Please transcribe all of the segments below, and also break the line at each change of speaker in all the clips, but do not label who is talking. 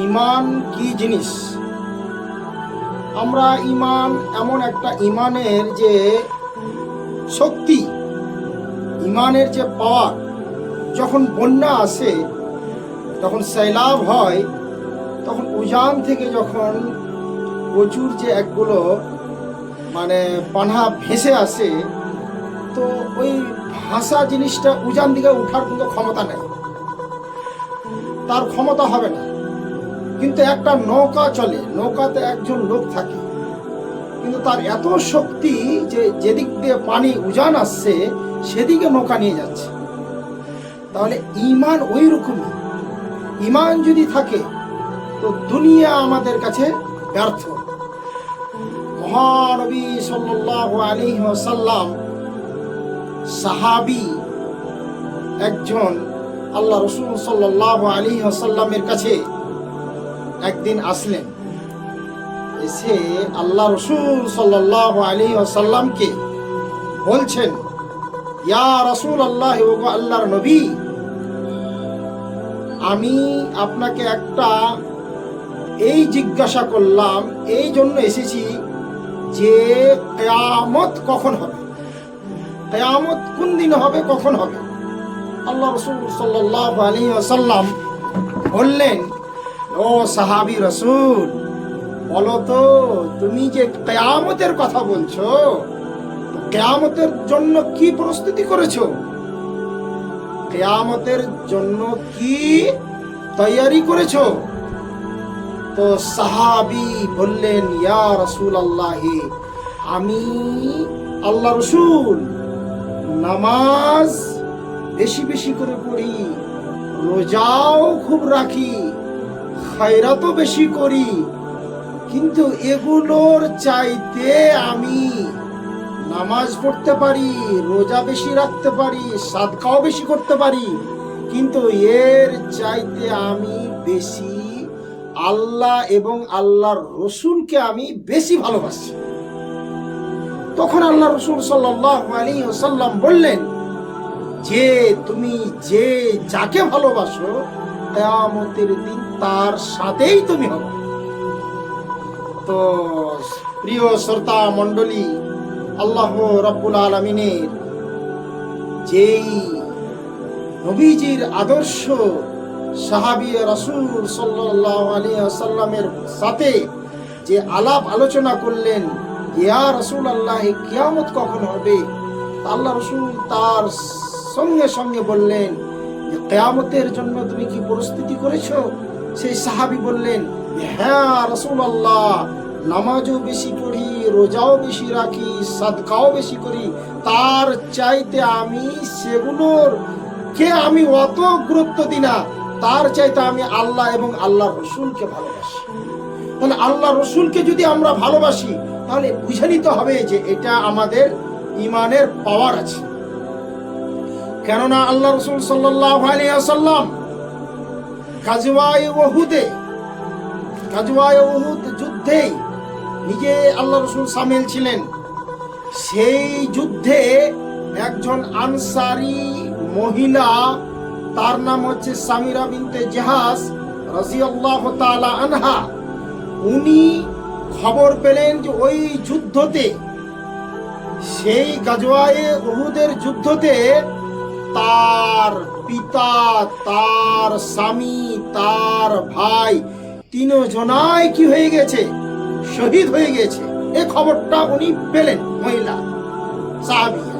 ইমান কি জিনিস? আমরা ইমান এমন একটা ইমানের যে শক্তি ইমানের যে পাওয়ার যখন বন্যা আসে তখন সৈলাব হয়, তখন উজান থেকে যখন প্রচুর যে একগুলো মানে পানা ভেসে আসে, তো ওই ভাষা জিনিসটা উজান দিকে উঠার কোনো ক্ষমতা নেই। তার ক্ষমতা হবে না। কিন্তু একটা নৌকা চলে, নৌকাতে একজন লোক থাকে। কিন্তু তার এত শক্তি যে যেদিক দিয়ে পানি উজান আসছে, সেদিকে নৌকা নিয়ে যাচ্ছে। তাহলে ইমান ওই রকমই ইমান যদি থাকে, তো দুনিয়া আমাদের কাছে ব্যর্থ। মহানবী সাল্লাল্লাহু আলাইহি ওয়াসাল্লাম সাহাবী, একজন আল্লাহ রসুল সাল্লাল্লাহু আলাইহি ওয়াসাল্লামের কাছে একদিন আসলেন। এসে আল্লাহ রসুল সাল্লাল্লাহু আলাইহি ওয়াসাল্লামকে বলছেন, ইয়া রাসূল আল্লাহ আল্লাহর নবী, আমি আপনাকে একটা এই জিজ্ঞাসা করলাম, এই জন্য এসেছি যে কেয়ামত কখন হবে? কেয়ামত কোন দিন হবে, কখন হবে? আল্লাহ রসুল সাল্লাহ আলী আসাল্লাম বললেন, ও সাহাবি রসুল, বলো তো, তুমি যে কেয়ামতের কথা বলছো কেয়ামতের জন্য কি প্রস্তুতি করেছ? কেয়ামতের জন্য কি তৈয়ারি করেছ? তো সাহাবি বললেন, ইয়া রসুল আল্লাহি আমি আল্লাহ রসুল। নামাজ বেশি বেশি করে পড়ি, রোজাও খুব রাখি, খায়রাতও বেশি করি। কিন্তু এগুলোর চাইতে আমি নামাজ পড়তে পারি, রোজা বেশি রাখতে পারি, সাদকাও বেশি করতে পারি। কিন্তু এর চাইতে আমি বেশি আল্লাহ এবং আল্লাহর রসুলকে আমি বেশি ভালোবাসি। তখন আল্লাহ রসুল সাল্লাহ আলী সাল্লাম বললেন, যে তুমি যে যাকে ভালোবাসো, কেয়ামতের দিন তার সাথেই তুমি হবে। তো প্রিয় শ্রোতা মণ্ডলী, আল্লাহ রব্বুল আলমিনের যেই নবীজির আদর্শ সাহাবি রসুল সাল্লাহ আলী আসাল্লামের সাথে যে আলাপ আলোচনা করলেন, ইয়া রসুল আল্লাহ কিয়ামত কখন হবে? আল্লাহ রসুল তার সঙ্গে সঙ্গে বললেন কেয়ামতের জন্য তুমি কি পরিস্থিতি করেছ? সেই সাহাবি বললেন হ্যাঁ রসুল আল্লাহ নামাজও বেশি পড়ি, রোজাও বেশি রাখি, সাদকাও বেশি করি। তার চাইতে আমি সেগুলোর কে আমি অত গুরুত্ব দিই না তার চাইতে আমি আল্লাহ এবং আল্লাহ রসুলকে ভালোবাসি। তাহলে আল্লাহ রসুলকে যদি আমরা ভালোবাসি, তাহলে বুঝে নিতে হবে যে এটা আমাদের ইমানের পাওয়ার আছে। কেননা আল্লাহ রসুল সাল্লাম কাজওয়াই ওহুদে কাজওয়াই ওহুদ যুদ্ধে নিজে আল্লাহ রসুল সামিল ছিলেন। সেই যুদ্ধে একজন আনসারি মহিলা তার নাম হচ্ছে সামিরা বিনতে জাহাজ রাজিয়াল্লাহ তাআলা আনহা। উনি খবর পেলেন যে ওই যুদ্ধতে, সেই গাজওয়ায়ে উহুদের যুদ্ধতে তার পিতা, তার স্বামী, তার ভাই তিনজনাই কি হয়ে গেছে? শহীদ হয়ে গেছে। এই খবরটা উনি পেলেন মহিলা সাহাবিয়া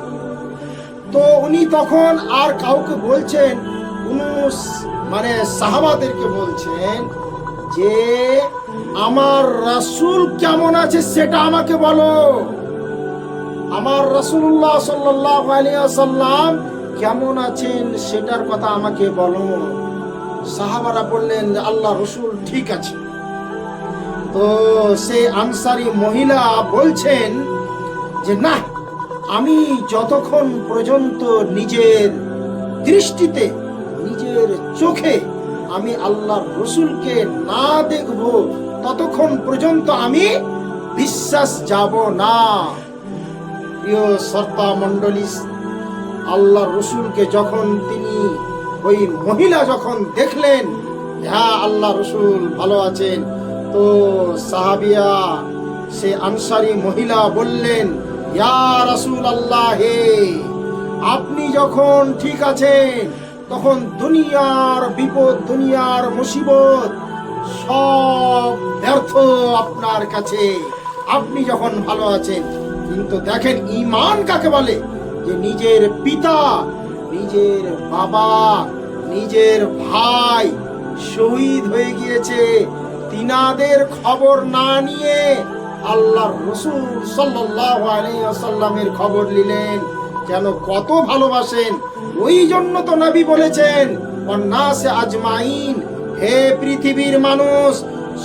তো উনি তখন আর কাউকে বলছেন মানে সাহাবাদেরকে বলছেন যে, আমার রাসূল কেমন আছে সেটা আমাকে বলো। আমার রাসূলুল্লাহ সাল্লাল্লাহু আলাইহি ওয়াসাল্লাম কেমন আছেন সেটার কথা আমাকে বলো। সাহাবারা বললেন আল্লাহ রসুল ঠিক আছে। তো সে আনসারি মহিলা বলছেন যে, না, আমি যতক্ষণ পর্যন্ত নিজের দৃষ্টিতে চোখে আমি আল্লাহর রসুলকে না দেখব ততক্ষণ পর্যন্ত আমি বিশ্বাস যাব না। প্রিয় শ্রোতা মণ্ডলী আল্লাহ রসুলকে যখন তিনি ওই মহিলা যখন দেখলেন হ্যাঁ আল্লাহ রসুল ভালো আছেন। তো সাহাবিয়া সে আনসারি মহিলা বললেন, ইয়া রাসূল আল্লাহ হে, আপনি যখন ঠিক আছেন তখন দুনিয়ার বিপদ, দুনিয়ার মুসিবত সব ব্যর্থ আপনার কাছে। আপনি যখন ভালো আছেন, কিন্তু দেখেন ইমান কাকে বলে? যে নিজের পিতা, নিজের বাবা, নিজের ভাই শহীদ হয়ে গিয়েছে, তিনাদের খবর না নিয়ে আল্লাহ রসুল সাল্লাল্লাহু আলাইহি ওয়াসাল্লামের খবর নিলেন। যেন কত ভালোবাসেন। ওই জন্য তো নবী বলেছেন, অন্নাসে আজমাইন, হে পৃথিবীর মানুষ,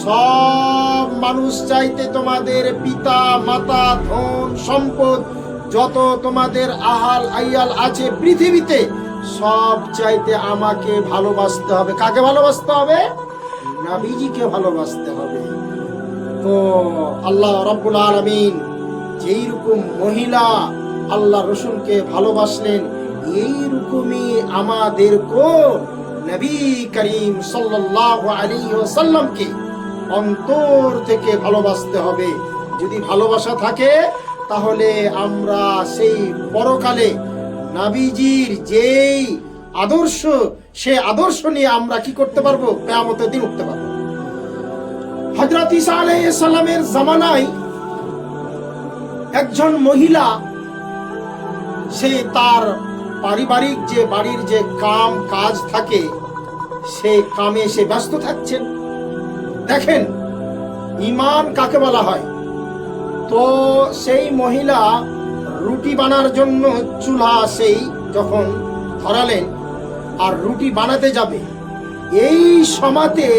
সব মানুষ চাইতে তোমাদের পিতা, মাতা, ধন, সম্পদ, যত তোমাদের আহাল আইয়াল আছে পৃথিবীতে, সব চাইতে আমাকে ভালোবাসতে হবে। কাকে ভালোবাসতে হবে? নাবিজিকে ভালোবাসতে হবে। তো আল্লাহ রব্বুল আলমিন যেই রকম মহিলা আল্লাহ রসুলকে ভালোবাসলেন এই রকমই আমাদেরকেও নবী করিম সাল্লাল্লাহু আলাইহি ওয়াসাল্লামকে অন্তর থেকে ভালোবাসতে হবে। যদি ভালোবাসা থাকে, তাহলে আমরা সেই পরকালে নাবিজির যেই আদর্শ, সে আদর্শ নিয়ে আমরা কি করতে পারব? কেয়ামতের দিন উঠতে পারব। হজরত ঈসা আলাইহিস সালামের জামানায় একজন মহিলা সে তার পারিবারিক যে বাড়ির যে কাম, কাজ থাকে, সে কামে সে ব্যস্ত থাকছেন। দেখেন ইমান কাকে বলা হয়? তো সেই মহিলা রুটি বানার জন্য চুলা সেই যখন ধরালেন আর রুটি বানাতে যাবে, এই সমাতে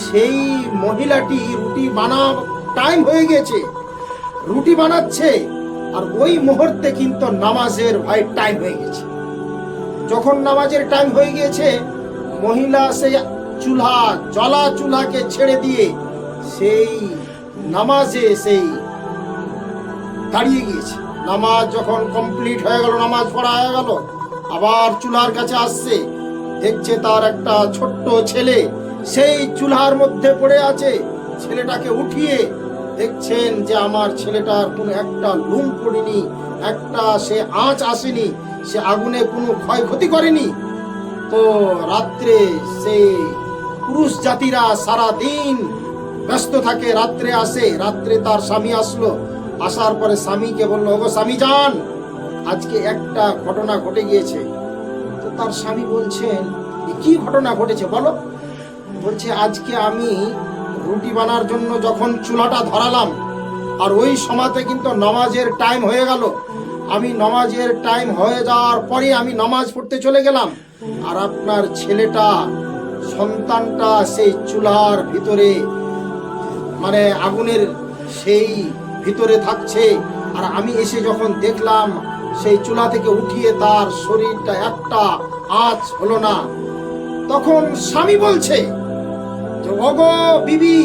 সেই মহিলাটি রুটি বানা টাইম হয়ে গেছে। রুটি বানাচ্ছে আর ওই মুহূর্তে কিন্তু নামাজের ভাই টাইম হয়ে গেছে। যখন নামাজের টাইম হয়ে গিয়েছে, মহিলা সেই চুলা জলা চুলাকে ছেড়ে দিয়ে সেই নামাজে সেই দাঁড়িয়ে গিয়েছে। নামাজ যখন কমপ্লিট হয়ে গেল, নামাজ পড়া হয়ে গেল, আবার চুলার কাছে আসছে, দেখছে তার একটা ছোট্ট ছেলে, সেই চুলার মধ্যে পড়ে আছে, ছেলেটাকে উঠিয়ে দেখছেন যে আমার ছেলেটার কোনো একটা লুম পড়েনি, একটা সে আঁচ আসেনি, সে আগুনে কোনো ক্ষয়ক্ষতি করেনি। তো রাত্রে সেই পুরুষ জাতিরা সারা দিন ব্যস্ত থাকে, রাত্রে আসে, রাত্রে তার স্বামী আসলো, আসার পরে স্বামীকে বলল, ওগো স্বামী যান! আজকে একটা ঘটনা ঘটে গিয়েছে। তো তার স্বামী বলছেন, "এ কি ঘটনা ঘটেছে বলো? বলছে, আজকে আমি রুটি বানার জন্য যখন চুলাটা ধরালাম, আর ওই সময়তে কিন্তু নামাজের টাইম হয়ে গেল। আমি নামাজের টাইম হয়ে যাওয়ার পরে আমি নামাজ পড়তে চলে গেলাম, আর আপনার ছেলেটা, সন্তানটা সেই চুলার ভিতরে মানে আগুনের সেই ভিতরে থাকছে, আর আমি এসে যখন দেখলাম সেই চুলা থেকে উঠিয়ে তার শরীরটা একটা আঁচ হলো না, তখন স্বামী বলছে যে বিবি,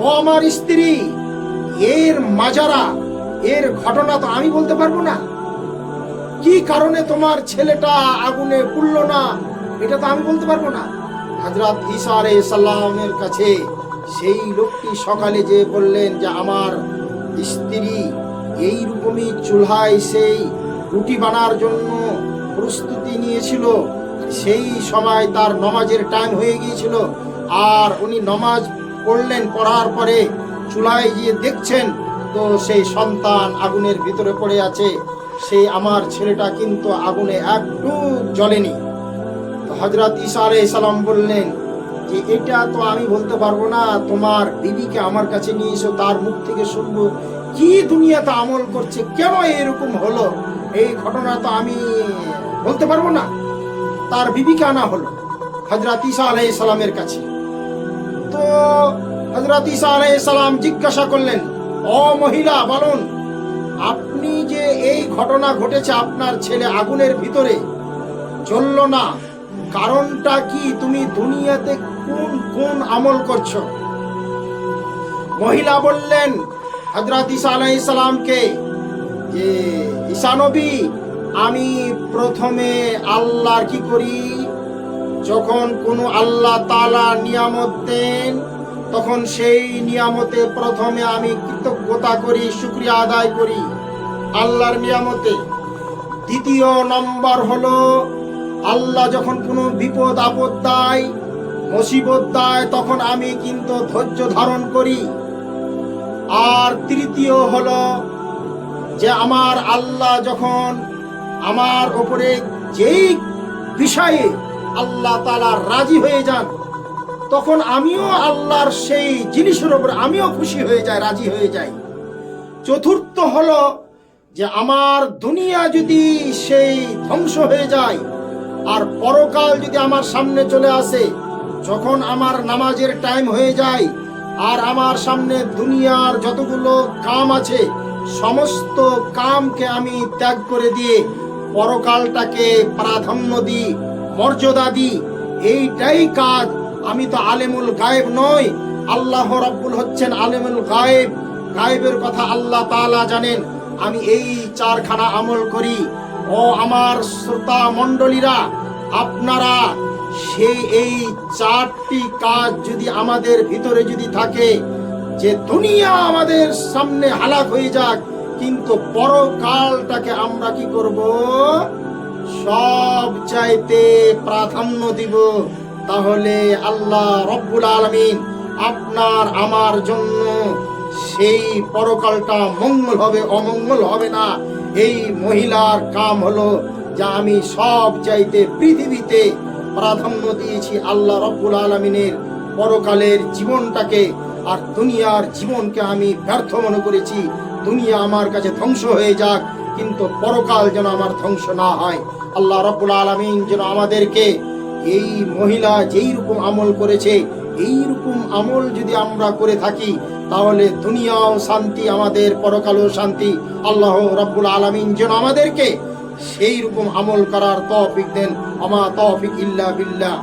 ও আমার স্ত্রী, এর মাজারা, এর ঘটনা তো আমি বলতে পারব না। কি কারণে তোমার ছেলেটা আগুনে পুড়লো না, এটা তো আমি বলতে পারব না। হজরত ঈসা আলাইহিস সালামের কাছে সেই লোকটি সকালে যে বললেন যে, আমার স্ত্রী এই রকমই চুলহায় সেই রুটি বানার জন্য প্রস্তুতি নিয়েছিল। সেই সময় তার নমাজের টাইম হয়ে গিয়েছিল। আর উনি নমাজ পড়লেন, পড়ার পরে চুলায় গিয়ে দেখছেন, তো সেই সন্তান আগুনের ভিতরে পড়ে আছে। সেই আমার ছেলেটা কিন্তু আগুনে একটু জ্বলেনি। হজরত আলাইহিস সালাম বললেন যে, এটা তো আমি বলতে পারব না, তোমার বিবিকে আমার কাছে নিয়ে এসো, তার মুখ থেকে শুনব। কি দুনিয়াতে আমল করছে, কেন এরকম হলো? এই ঘটনা তো আমি বলতে পারব না। তার বিবিকে আনা হলো হজরত ঈসা আলাইহিস সালামের কাছে। তো হজরত আলাইহিস সালাম জিজ্ঞাসা করলেন, ও মহিলা, বলুন, আপনি যে এই ঘটনা ঘটেছে আপনার ছেলে আগুনের ভিতরে, চলল না। কারণটা কি তুমি দুনিয়াতে কোন কোন আমল করছ? মহিলা বললেন হজরত ঈসা আলাইহিস সালামকে যে ঈশানবী আমি প্রথমে আল্লাহর কি করি? যখন কোনো আল্লাহ তালা নিয়ামত দেন, তখন সেই নিয়ামতে প্রথমে আমি কৃতজ্ঞতা করি, শুক্রিয়া আদায় করি আল্লাহর নিয়ামতে। দ্বিতীয় নম্বর হলো, আল্লাহ যখন কোনো বিপদ, আপদ দেয়, মুসিবত দেয়, তখন আমি কিন্তু ধৈর্য ধারণ করি। আর তৃতীয় হলো যে আমার আল্লাহ যখন আমার ওপরে যেই বিষয়ে আল্লাহ তালা রাজি হয়ে যান, তখন আমিও আল্লাহর সেই জিনিসের ওপরে আমিও খুশি হয়ে যাই, রাজি হয়ে যাই। চতুর্থ হলো যে আমার দুনিয়া যদি সেই ধ্বংস হয়ে যায়, আর পরকাল যদি আমার সামনে চলে আসে, যখন আমার নামাজের টাইম হয়ে যায়, আর আমার সামনে দুনিয়ার যতগুলো কাম আছে, সমস্ত কামকে আমি ত্যাগ করে দিয়ে পরকালটাকে প্রাধান্য দিই মর্যাদা দিই। এইটাই কাজ। আমি তো আলেমুল গায়েব নই। আল্লাহ রব্বুল হচ্ছেন আলেমুল গায়েব। গায়েবের কথা আল্লাহ তাআলা জানেন। আমি এই চারখানা আমল করি। ও আমার শ্রোতা মণ্ডলীরা, আপনারা সেই এই চারটি কাজ যদি আমাদের ভিতরে যদি থাকে, যে দুনিয়া আমাদের সামনে হালাক হয়ে যাক, কিন্তু পরকালটাকে আমরা কি করব? সব চাইতে প্রাধান্য দিব, তাহলে আল্লাহ রব্বুল আলমিন আপনার, আমার জন্য সেই পরকালটা মঙ্গল হবে, অমঙ্গল হবে না। এই মহিলার কাম হলো যা আমি সব চাইতে পৃথিবীতে প্রাধান্য দিয়েছি আল্লাহ রব্বুল আলমিনের পরকালের জীবনটাকে, আর দুনিয়ার জীবনকে আমি ব্যর্থ মনে করেছি। দুনিয়া আমার কাছে ধ্বংস হয়ে যাক, কিন্তু পরকাল যেন আমার ধ্বংস না হয়। আল্লাহ রব্বুল আলমিন যেন আমাদেরকে এই মহিলা যেই রকম আমল করেছে, এই রকম আমল যদি আমরা করে থাকি, তাহলে দুনিয়াও শান্তি, আমাদের পরকালও শান্তি। আল্লাহ রব্বুল আলমিন যেন আমাদেরকে সেই রকম আমল করার তৌফিক দেন। আমা তৌফিক ইল্লা বিল্লাহ।